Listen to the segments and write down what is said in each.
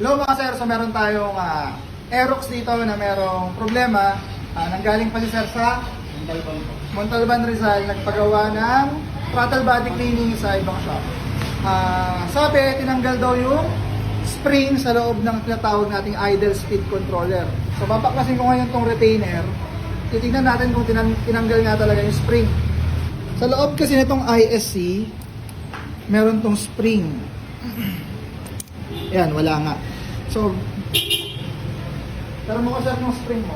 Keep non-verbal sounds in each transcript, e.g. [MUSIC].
Hello mga sir, so meron tayong ah, Aerox dito na merong problema. Ah, nanggaling pa si sir sa Montalban Rizal, nagpagawa ng throttle body cleaning sa ibang shop. Ah, sabi, tinanggal daw yung spring sa loob ng tinatawag nating idle speed controller. So babaklasin ko ngayon tong retainer. Titignan natin kung tinang- tinanggal nga talaga yung spring. Sa loob kasi nitong ISC, meron tong spring. Yan, wala nga. So, pero mo sir ng spring mo.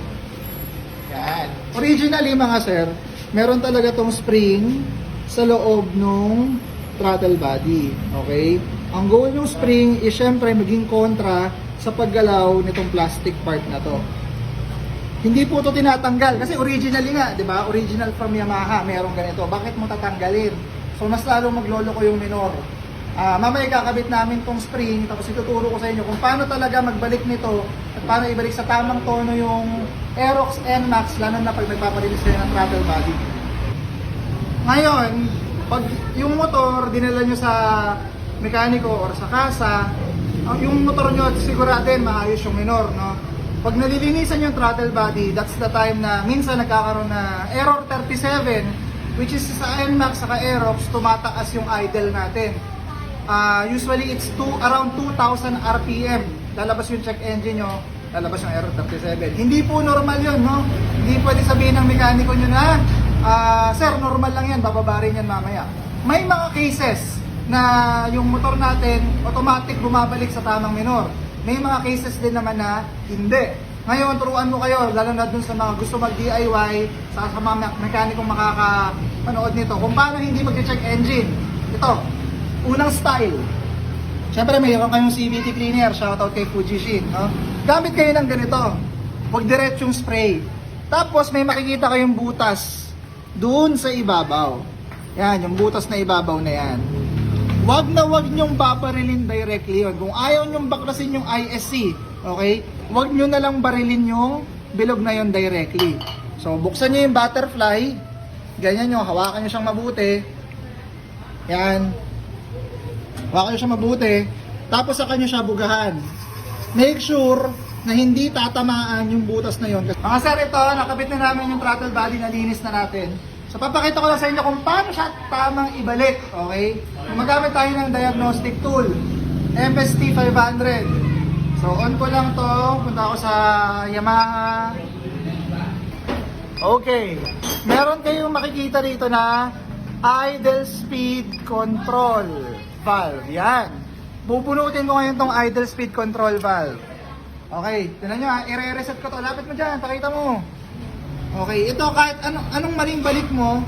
Yan. Originally mga sir, meron talaga tong spring sa loob nung throttle body. Okay? Ang goal ng spring is syempre maging kontra sa paggalaw nitong plastic part na to. Hindi po ito tinatanggal kasi originally nga, 'di ba? Original from Yamaha, merong ganito. Bakit mo tatanggalin? So mas lalo maglolo ko yung minor. Ah, mamaya kakabit namin tong spring tapos ituturo ko sa inyo kung paano talaga magbalik nito at paano ibalik sa tamang tono yung Aerox NMAX lalo na pag nagpapalinis kayo ng throttle body. Ngayon, pag yung motor dinala nyo sa mekaniko or sa kasa, ang yung motor nyo siguratin maayos yung minor, no? Pag nalilinisan yung throttle body, that's the time na minsan nagkakaroon na error 37 which is sa NMAX saka Aerox tumataas yung idle natin. Ah, usually it's two, around 2,000 RPM. Lalabas yung check engine nyo, lalabas yung error 37. Hindi po normal yun, no? Hindi pwede sabihin ng mekaniko nyo na, ah, sir, normal lang yan, bababa rin yan mamaya. May mga cases na yung motor natin automatic bumabalik sa tamang minor. May mga cases din naman na hindi. Ngayon, turuan mo kayo, lalo na dun sa mga gusto mag-DIY, sa, sa mga me- mekanikong makakapanood nito, kung paano hindi mag-check engine. Ito, unang style. Siyempre, mayroon kayong CVT cleaner, shoutout kay Fujishin. No? Gamit kayo ng ganito. Huwag diretsyong spray. Tapos, may makikita kayong butas doon sa ibabaw. Yan, yung butas na ibabaw na yan. Wag na wag nyong babarilin directly yun. Kung ayaw nyong baklasin yung ISC, okay? Wag nyo na lang barilin yung bilog na yun directly. So, buksan nyo yung butterfly. Ganyan nyo, hawakan nyo siyang mabuti. Yan. Nyo siya mabuti. Tapos saka nyo siya bugahan. Make sure na hindi tatamaan yung butas na yon. Mga sir, ito, nakabit na namin yung throttle body na linis na natin. So, papakita ko lang sa inyo kung paano siya tamang ibalik. Okay? Magamit tayo ng diagnostic tool. MST 500. So, on ko lang to. Punta ako sa Yamaha. Okay. Meron kayong makikita dito na idle speed control valve. Yan. Bubunutin ko ngayon tong idle speed control valve. Okay, tinan nyo ha, i-reset ko to. Lapit mo dyan, pakita mo. Okay, ito kahit anong, anong maling balik mo,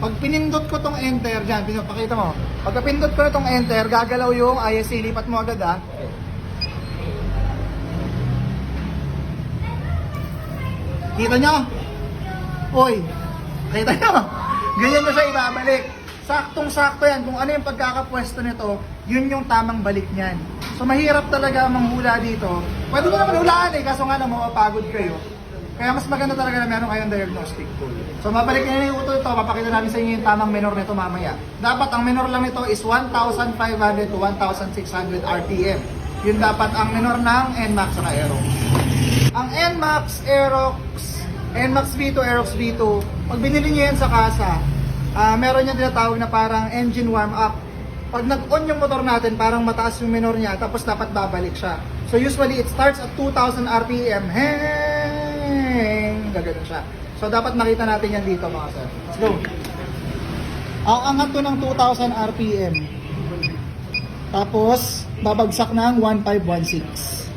pag pinindot ko tong enter dyan, pin- pakita mo. Pag pinindot ko na tong enter, gagalaw yung ISC, lipat mo agad ha. Kita nyo? Oy, kita nyo? [LAUGHS] Ganyan nyo siya ibabalik. Saktong-sakto yan. Kung ano yung pagkakapwesto nito, yun yung tamang balik niyan. So mahirap talaga manghula dito. Pwede mo naman hulaan eh, kaso nga lang mapapagod kayo. Kaya mas maganda talaga na meron kayong diagnostic tool. So mabalik na yung uto ito, papakita namin sa inyo yung tamang minor nito mamaya. Dapat ang minor lang nito is 1,500 to 1,600 RPM. Yun dapat ang minor ng NMAX sa Aerox. Ang NMAX Aerox, NMAX V2, Aerox V2, pag binili niyo yan sa kasa, ah meron yung tinatawag na parang engine warm up. Pag nag-on yung motor natin, parang mataas yung minor niya, tapos dapat babalik siya. So usually it starts at 2,000 RPM. Heng! Gaganon siya. So dapat makita natin yan dito mga sir. Let's go. Ang angat to ng 2,000 RPM. Tapos, babagsak ng 1516.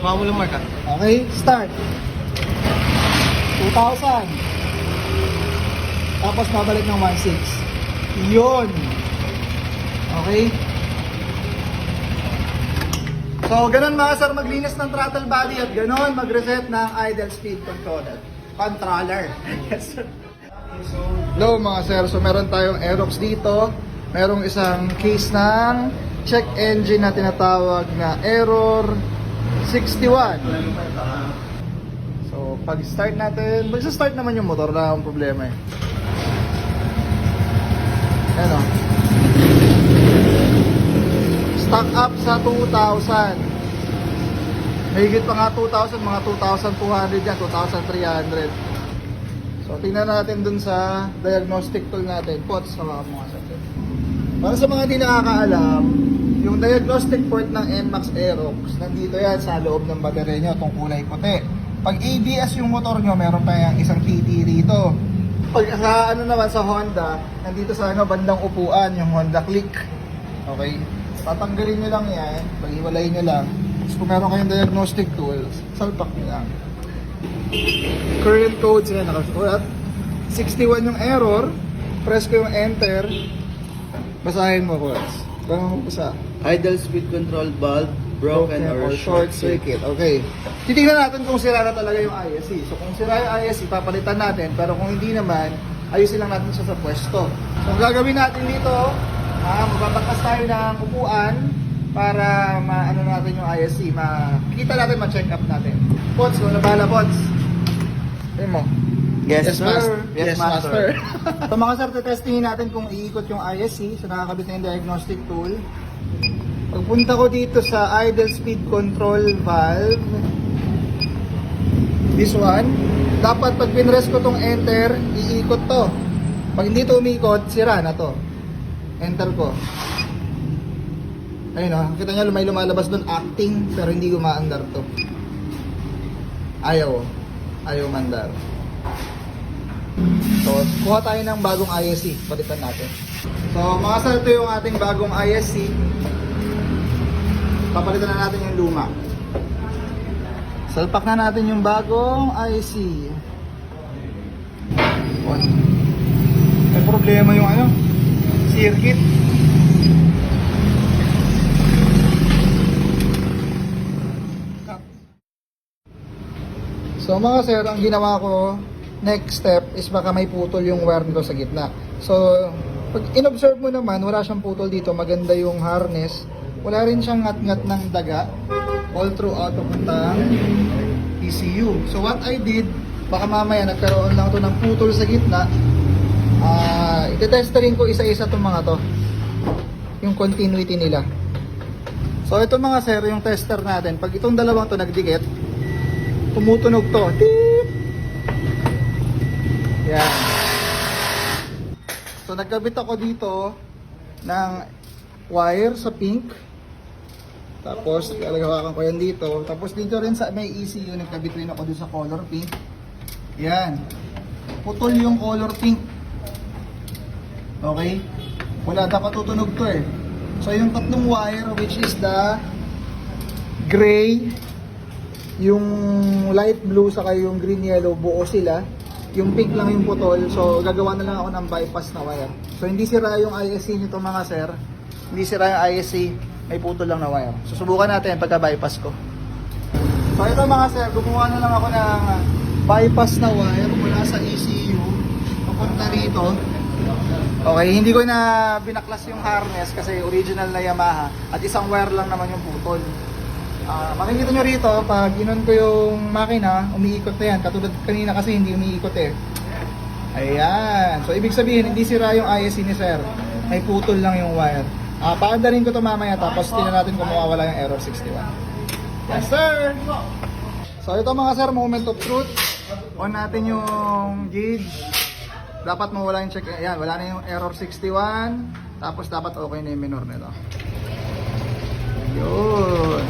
Baka mo lang mark. Okay, start. 2,000. Tapos babalik ng 1,600. Yun. Okay? So, ganun mga sir, maglinis ng throttle body at ganun mag-reset ng idle speed controller. Controller. [LAUGHS] yes, sir. Hello mga sir, so meron tayong Aerox dito. Merong isang case ng check engine na tinatawag na error 61. Pag start natin, pag start naman yung motor na ang problema eh. Ayan o. Stock up sa 2,000. Mahigit pa nga 2,000, mga 2,200 yan, 2,300. So, tingnan natin dun sa diagnostic tool natin. Pots na mga mga sa Para sa mga di nakakaalam, yung diagnostic port ng NMAX Aerox, nandito yan sa loob ng baterya nyo, itong kulay puti. Pag ABS yung motor nyo, meron pa yung isang TD rito. Pag sa ano naman sa Honda, nandito sa ano, bandang upuan, yung Honda Click. Okay? Tatanggalin nyo lang yan, pag-iwalayin nyo lang. Tapos kung meron kayong diagnostic tools, salpak nyo lang. Current code sila nakasulat. 61 yung error, press ko yung enter, basahin mo, Coach. Tanong mo sa Idle speed control valve broken, or, short circuit. Okay. Titingnan natin kung sira na talaga yung ISC. So kung sira yung ISC, papalitan natin. Pero kung hindi naman, ayusin lang natin siya sa pwesto. So ang gagawin natin dito, ah, mababakas tayo ng upuan para maano natin yung ISC. Makikita natin, ma-check up natin. Pots, kung nabala, Pots. Ayun mo. Yes, sir. master. Yes, master. [LAUGHS] so mga sir, testingin natin kung iikot yung ISC. So nakakabit na yung diagnostic tool. Pagpunta ko dito sa idle speed control valve, this one, dapat pag pinrest ko tong enter, iikot to. Pag hindi to umikot, sira na to. Enter ko. Ayun o, kita nyo may lumalabas doon acting pero hindi gumaandar to. Ayaw. Ayaw mandar. So, kuha tayo ng bagong ISC. Palitan natin. So, mga ito yung ating bagong ISC. Papalitan na natin yung luma. Salpak na natin yung bagong IC. On. May problema yung ano? Circuit. So mga sir, ang ginawa ko, next step is baka may putol yung wire nito sa gitna. So, pag in-observe mo naman, wala siyang putol dito, maganda yung harness. Wala rin siyang ngat-ngat ng daga all throughout papuntang ECU. So what I did, baka mamaya nagkaroon lang to ng putol sa gitna. Ah, itetest rin ko isa-isa tong mga to. Yung continuity nila. So ito mga sir, yung tester natin. Pag itong dalawang to nagdikit, tumutunog to. Beep! Yan. So nagkabit ako dito ng wire sa pink. Tapos nalagawakan ko yan dito. Tapos dito rin sa may ECU, nagkabit rin ako dito sa color pink. Yan. Putol yung color pink. Okay? Wala dapat tutunog to eh. So yung tatlong wire which is the gray, yung light blue saka yung green yellow buo sila. Yung pink lang yung putol. So gagawa na lang ako ng bypass na wire. So hindi sira yung ISC nito mga sir. Hindi sira yung ISC, may putol lang na wire. So subukan natin pagka bypass ko. So ito mga sir, gumawa na lang ako ng bypass na wire mula sa ECU papunta rito. Okay, hindi ko na binaklas yung harness kasi original na Yamaha at isang wire lang naman yung putol. Ah, makikita nyo rito, pag inon ko yung makina, umiikot na yan. Katulad kanina kasi hindi umiikot eh. Ayan. So, ibig sabihin, hindi sira yung ISC ni sir. May putol lang yung wire. Ah, paandarin ko to mamaya tapos tingnan natin kung mawawala yung error 61. Yes, sir! So, ito mga sir, moment of truth. On natin yung gauge. Dapat mawala yung check. Ayan, wala na yung error 61. Tapos dapat okay na yung minor nito. Yun.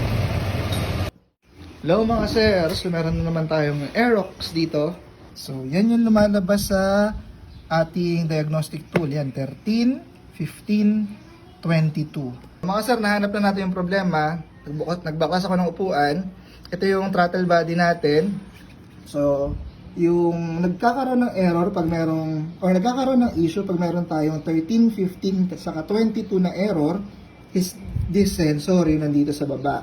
Hello mga sir, so meron na naman tayong Aerox dito. So yan yung lumalabas sa ating diagnostic tool. Yan, 13, 15, 22. Mga sir, nahanap na natin yung problema. Nagbukas, nagbakas ako ng upuan. Ito yung throttle body natin. So, yung nagkakaroon ng error pag merong, or nagkakaroon ng issue pag meron tayong 13, 15, saka 22 na error, is this sensor yung nandito sa baba.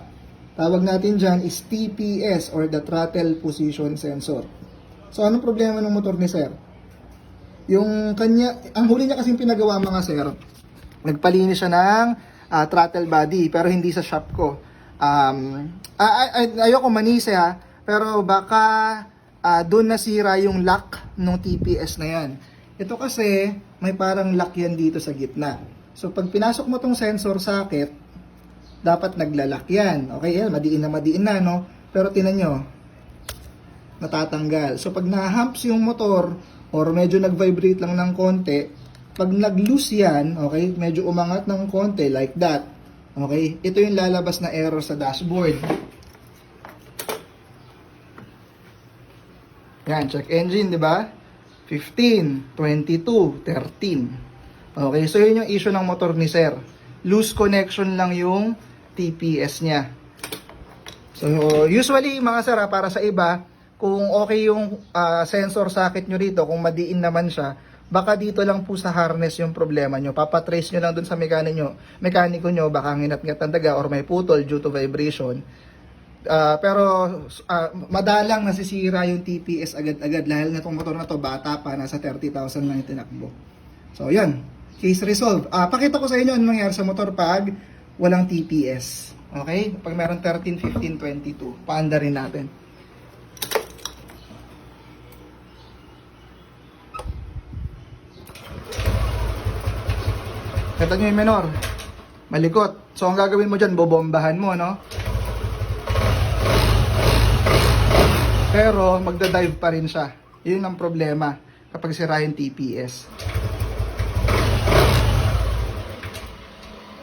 Tawag natin dyan is TPS or the throttle position sensor. So, anong problema ng motor ni sir? Yung kanya, ang huli niya kasing pinagawa mga sir, nagpalinis siya ng ah, throttle body pero hindi sa shop ko. Um, ay, ay, ayoko manisi ha, pero baka ah, doon nasira yung lock ng TPS na yan. Ito kasi may parang lock yan dito sa gitna. So pag pinasok mo tong sensor socket, dapat naglalak yan. Okay, yan, madiin na madiin na, no? Pero tinan nyo, natatanggal. So, pag na-humps yung motor, or medyo nag-vibrate lang ng konti, pag nag-loose yan, okay, medyo umangat ng konti, like that, okay, ito yung lalabas na error sa dashboard. Yan, check engine, di ba? 15, 22, 13. Okay, so yun yung issue ng motor ni Sir. Loose connection lang yung TPS niya. So, usually, mga sir, para sa iba, kung okay yung ah, sensor socket nyo rito, kung madiin naman siya, baka dito lang po sa harness yung problema nyo. Papatrace nyo lang dun sa mekaniko nyo, mekaniko nyo, baka ang daga or may putol due to vibration. Ah, pero ah, madalang nasisira yung TPS agad-agad dahil na itong motor na to bata pa, nasa 30,000 lang yung tinakbo. So, yun. Case resolved. Ah, pakita ko sa inyo ano mangyayari sa motor pag walang TPS. Okay? Pag meron 13, 15, 22. Paanda rin natin. Ito nyo yung menor. Malikot. So, ang gagawin mo dyan, bobombahan mo, no? Pero, magda-dive pa rin siya. Yun ang problema kapag sira yung TPS.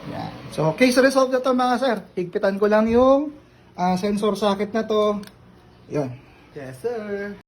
Yan. So, case resolved na to mga sir. Higpitan ko lang yung ah, sensor socket na to. Yun. Yes, sir.